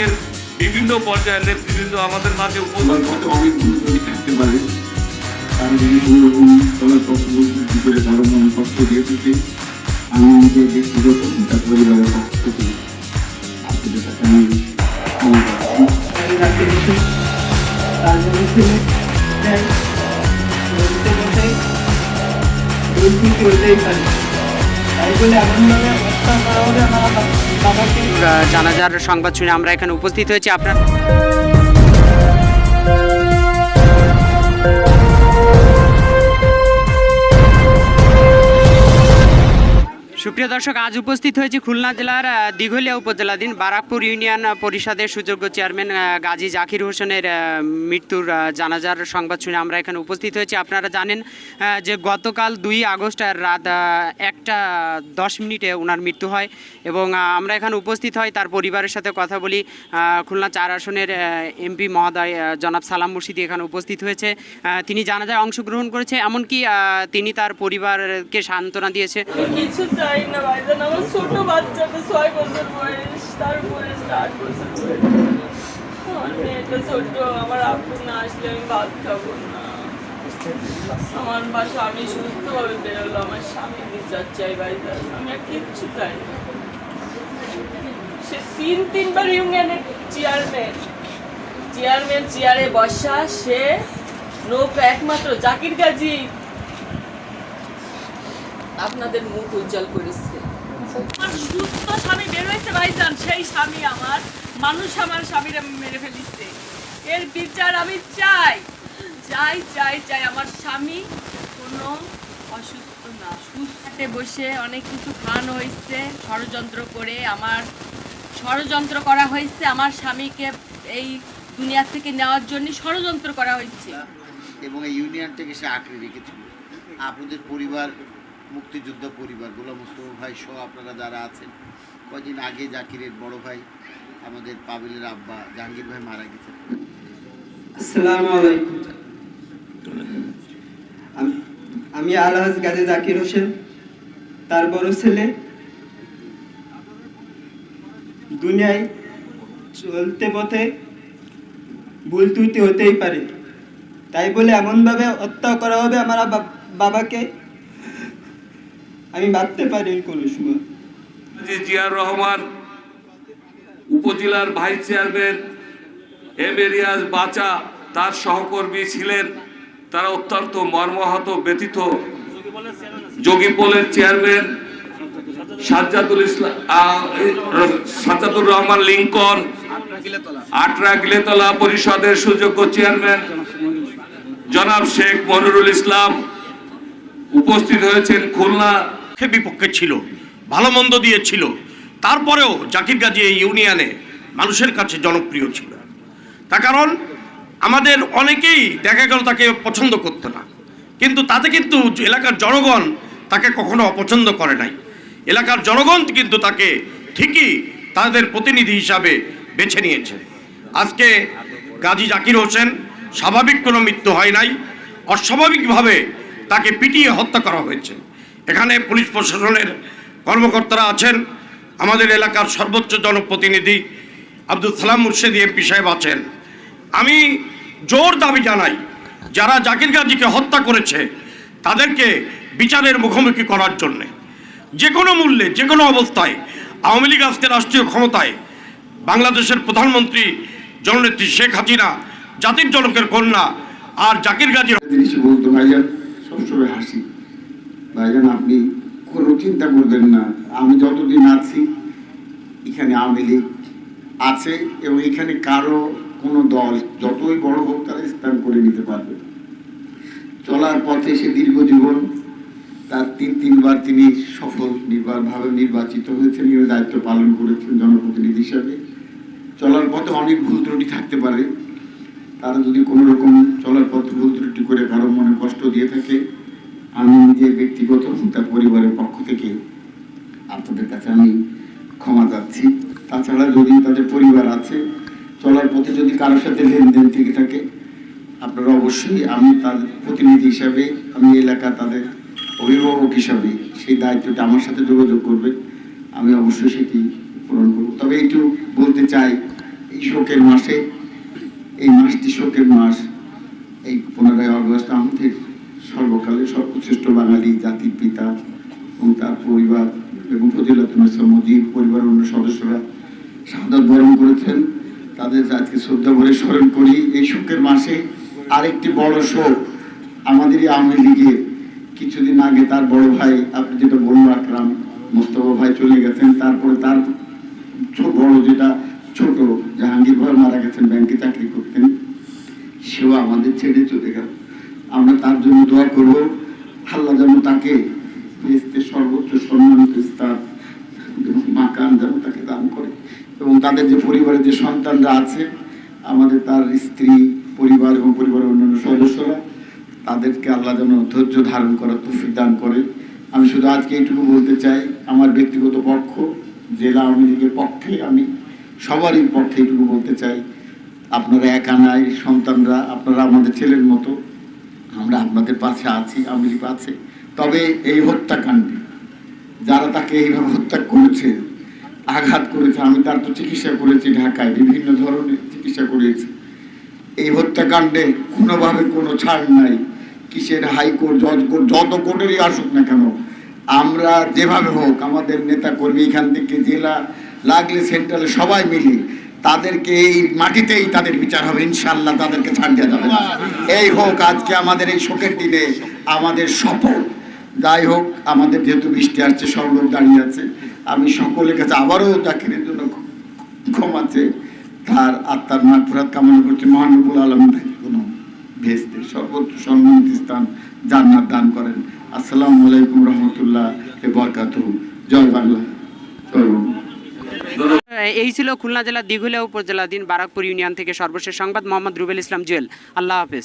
লীগের বিভিন্ন পর্যায়ের নেতৃবৃন্দ আমাদের মাঝে উপস্থিত। অনেক ভুলত্রুটি থাকতে পারে। করে মনে কষ্ট দিয়ে থাকে আমি ব্যক্তিগত পরিবারের পক্ষ থেকে আপনাদের কাছে আমি তাই বলে এমনভাবে হত্যা করা আমার বাবাকে জানাজার সংবাদ শুনে আমরা এখানে উপস্থিত হয়েছি। আপনার সুপ্রিয় দর্শক, আজ উপস্থিত হয়েছি খুলনা জেলার দিঘলিয়া উপজেলাধীন বারাকপুর ইউনিয়ন পরিষদের সুযোগ্য চেয়ারম্যান গাজী জাকির হোসেনের মৃত্যুর জানাজার সংবাদ শুনে আমরা এখানে উপস্থিত হয়েছি। আপনারা জানেন যে গতকাল দুই আগস্ট রাত একটা দশ মিনিটে ওনার মৃত্যু হয় এবং আমরা এখানে উপস্থিত হয় তার পরিবারের সাথে কথা বলি খুলনা চার আসনের এমপি মহোদয় জনাব সালাম মুর্শিদি এখানে উপস্থিত হয়েছে। তিনি জানাজায় অংশগ্রহণ করেছে, এমনকি তিনি তার পরিবারকে সান্ত্বনা দিয়েছে। চাই না ভাইজান আমার ছোট বাচ্চাটা ছয় বছর বয়স তার বয়স আট বছর আমার মেয়েটা ছোট, আমার আপু না আসলে আমি ভাত খাব না। আমার বা স্বামী সুস্থভাবে বেরোলো, আমার স্বামী বিচার চাই ভাইজান আমি আর কিচ্ছু চাই সে তিন, তিনবার ইউনিয়নের চেয়ারম্যান চেয়ারম্যান চেয়ারে বসা, সে লোক একমাত্র জাকির গাজী আপনাদের মুখ উজ্জ্বল করেছে। আমার সুস্থ স্বামী বের হয়েছে ভাইজান সেই স্বামী আমার। মানুষ আমার স্বামীরা মেরে ফেলিছে। এর বিচার আমি চাই। চাই চাই চাই। আমার স্বামী কোনো অসুস্থ না। সুস্থতে বসে অনেক কিছু খাওয়ানো হয়েছে ষড়যন্ত্র করে। আমার ষড়যন্ত্র করা হয়েছে আমার স্বামীকে এই দুনিয়া থেকে নেওয়ার জন্য ষড়যন্ত্র করা হয়েছে। এবং এই ইউনিয়ন থেকে সে আঁকড়ে রেখেছিল। আপনাদের পরিবার মুক্তিযোদ্ধা পরিবার, গোলাম মুস্তফা ভাই সহ আপনারা যারা আছেন কদিন আগে জাকিরের বড় ভাই আমাদের পাবিলের আব্বা জাহাঙ্গীর ভাই মারা গেছেন। আমি আলহাজ গাজী জাকির হোসেন, তার বড় ছেলে। দুনিয়ায় চলতে পথে ভুল ত্রুটি হতেই পারে। তাই বলে এমনভাবে হত্যা করা হবে আমার বাবাকে। আমি ভাবতে পারি কোনো সময়। জিয়ার রহমান উপজেলার ভাইস চেয়ারম্যান এম এরিয়াস বাচা, তার সহকর্মী ছিলেন। তারা অত্যন্ত মর্মাহত ব্যতীত যোগীপোলের চেয়ারম্যান সাজ্জাদুল ইসলাম সাজ্জাদুর রহমান লিঙ্কন, আটরা গিলেতলা পরিষদের সুযোগ্য চেয়ারম্যান জনাব শেখ মনিরুল ইসলাম উপস্থিত হয়েছেন খুলনা পক্ষে বিপক্ষে ছিল, ভালো মন্দ দিয়ে ছিল। তারপরেও জাকির গাজী এই ইউনিয়নে মানুষের কাছে জনপ্রিয় ছিল। তার কারণ, আমাদের অনেকেই দেখা গেল তাকে পছন্দ করতো না। কিন্তু তাতে কিন্তু এলাকার জনগণ তাকে কখনো অপছন্দ করে নাই। এলাকার জনগণ কিন্তু তাকে ঠিকই তাদের প্রতিনিধি হিসাবে বেছে নিয়েছে। আজকে গাজী জাকির হোসেন স্বাভাবিক কোনো মৃত্যু হয় নাই, অস্বাভাবিকভাবে তাকে পিটিয়ে হত্যা করা হয়েছে। এখানে পুলিশ প্রশাসনের কর্মকর্তারা আছেন, আমাদের এলাকার সর্বোচ্চ জনপ্রতিনিধি আব্দুল সালাম মুর্শেদি এমপি সাহেব আছেন। আমি জোর দাবি জানাই, যারা জাকির গাজীকে হত্যা করেছে, তাদেরকে বিচারের মুখোমুখি করার জন্যে। যে কোনো মূল্যে, যে কোনো অবস্থায়, আওয়ামী লীগ আজকে রাষ্ট্রীয় ক্ষমতায়, বাংলাদেশের প্রধানমন্ত্রী জননেত্রী শেখ হাসিনা, জাতির জনকের কন্যা আর জাকির গাজীর সবসময় হাসি। ভাইজান, আপনি কোনো চিন্তা করবেন না। আমি যতদিন আছি, এখানে আওয়ামী লীগ আছে এবং এখানে কারও কোনো দল যতই বড় হোক, তারা স্থান করে নিতে পারবে। চলার পথে সে দীর্ঘ জীবন, তার তিন, তিনবার তিনি সফল নির্বাচভাবে নির্বাচিত হয়েছেন এবং দায়িত্ব পালন করেছেন জনপ্রতিনিধি হিসাবে। চলার পথে অনেক ভুল ত্রুটি থাকতে পারে। তারা যদি কোনো রকম চলার পথে ভুল ত্রুটি করে কারও মনে কষ্ট দিয়ে থাকে আমি নিজে ব্যক্তিগত তার পরিবারের পক্ষ থেকে আপনাদের কাছে আমি ক্ষমা চাচ্ছি তাছাড়া যদি তাদের পরিবার আছে, চলার পথে যদি কারোর সাথে লেনদেন থেকে থাকে, আপনারা অবশ্যই আমি তার প্রতিনিধি হিসাবে, আমি এলাকা তাদের অভিভাবক হিসাবে সেই দায়িত্বটা আমার সাথে যোগাযোগ করবে আমি অবশ্যই সেটি পূরণ করব। তবে একটু বলতে চাই, এই শোকের মাসে, এই মাসটি শোকের মাস, এই পনেরোই আগস্ট আমাদের সর্বকালের সর্বশ্রেষ্ঠ বাঙালি জাতির পিতা এবং তার পরিবার এবং ফজিলাতুল ইসলাম মজিদ পরিবারের অন্য সদস্যরা শাহাদত বরণ করেছেন। তাদের আজকে শ্রদ্ধা করে স্মরণ করি, এই শোকের মাসে আরেকটি বড় শোক আমাদেরই আওয়ামী লীগের কিছুদিন আগে তার বড় ভাই, আপনি যেটা বলল আকরাম মোস্তফা ভাই চলে গেছেন। তারপরে তার বড় যেটা ছোট জাহাঙ্গীর ভাই মারা গেছেন, ব্যাংকে চাকরি করতেন, সেও আমাদের ছেড়ে চলে গেল। আমরা তার জন্য দোয়া করব। আল্লাহ যেন তাকে সর্বোচ্চ সম্মানিত স্থান মাকান যেন তাকে দান করে। এবং তাদের যে পরিবারের যে সন্তানরা আছে, আমাদের তার স্ত্রী, পরিবার এবং পরিবারের অন্যান্য সদস্যরা, তাদেরকে আল্লাহ যেন ধৈর্য ধারণ করার তৌফিক দান করে। আমি শুধু আজকে এইটুকু বলতে চাই, আমার ব্যক্তিগত পক্ষ, জেলা আওয়ামী লীগের পক্ষে আমি সবারই পক্ষে এইটুকু বলতে চাই, আপনারা একা নাই, সন্তানরা, আপনারা আমাদের ছেলের মতো আমরা আপনাদের পাশে আছি, আওয়ামী লীগ আছে। তবে এই হত্যাকাণ্ডে যারা তাকে এইভাবে হত্যা করেছে, আঘাত করেছে, আমি তার তো চিকিৎসা করেছি ঢাকায়, বিভিন্ন ধরনের চিকিৎসা করেছি এই হত্যাকাণ্ডে কোনোভাবে কোনো ছাড় নাই, কিসের হাইকোর্ট, জজ কোর্ট, যত কোর্টেরই আসুক না কেন, আমরা যেভাবে হোক আমাদের নেতা কর্মী এখান থেকে জেলা লাগলে সেন্ট্রালে সবাই মিলে তাদেরকে এই মাটিতেই তাদের বিচার হবে ইনশাল্লাহ তাদেরকে ছাড় দেওয়া যাবে। এই হোক, আজকে আমাদের এই শোকের দিনে আমাদের শপথ যাই হোক, আমাদের যেহেতু বৃষ্টি আসছে, সব লোক দাঁড়িয়ে আছে, আমি সকলের কাছে আবারও চাকরির জন্য ক্ষ- ক্ষমা তার আত্মার মাগফিরাত কামনা করছি। মহানবুল আলম কোনো ভেস্তে সর্বোচ্চ সম্মানিত স্থান জান্নাত দান করেন। আসসালামু আলাইকুম রহমতুল্লাহ এ বরকাত জয় বাংলা। জয় এই ছিল খুলনা জেলার দিঘুলিয়া উপজেলাধীন বারাকপুর ইউনিয়ন থেকে সর্বশেষ সংবাদ, মোহাম্মদ রুবেল ইসলাম জুয়েল। আল্লাহ হাফেজ।